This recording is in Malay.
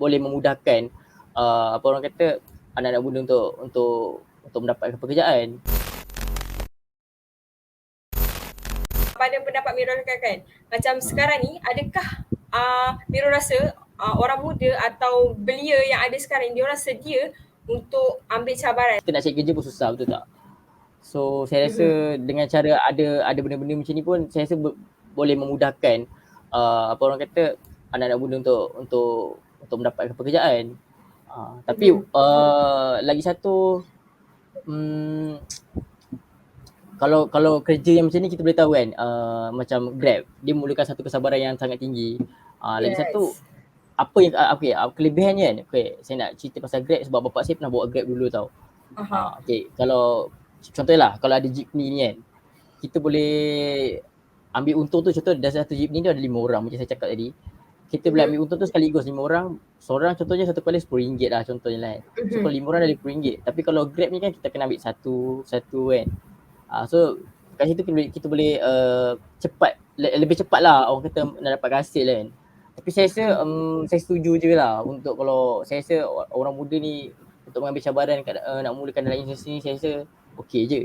boleh memudahkan uh, apa orang kata anak-anak muda untuk untuk untuk mendapatkan pekerjaan. Pada pendapat Miro kan, macam sekarang ni adakah uh, Miro rasa uh, orang muda atau belia yang ada sekarang dia orang sedia untuk ambil cabaran? Kita nak cari kerja pun susah betul tak? So saya rasa mm-hmm. dengan cara ada ada benda-benda macam ni pun saya rasa be- boleh memudahkan uh, apa orang kata anak-anak muda untuk untuk untuk mendapatkan pekerjaan. Uh, tapi mm-hmm. uh, lagi satu um, kalau kalau kerja yang macam ni kita boleh tahu kan uh, macam Grab dia memerlukan satu kesabaran yang sangat tinggi. Uh, lagi yes. satu apa yang uh, okay, uh, kelebihannya kan okay, saya nak cerita pasal Grab sebab bapak saya pernah bawa Grab dulu tau. Uh, okay, kalau contohnya lah kalau ada jeepney ni kan kita boleh ambil untung tu contoh dah satu jeepney tu ada lima orang macam saya cakap tadi kita boleh ambil untung tu sekaligus lima orang. Seorang contohnya satu kali RM10 lah contohnya lah so Mhm. kalau lima orang dah RM10 tapi kalau grab ni kan kita kena ambil satu satu kan. Uh, so kat situ kita boleh, kita boleh uh, cepat le- lebih cepat lah. Orang kata nak dapat hasil kan. Tapi saya rasa um, saya setuju je lah untuk kalau saya rasa orang muda ni untuk mengambil cabaran kat, uh, nak mulakan dalam industri ni saya rasa okey je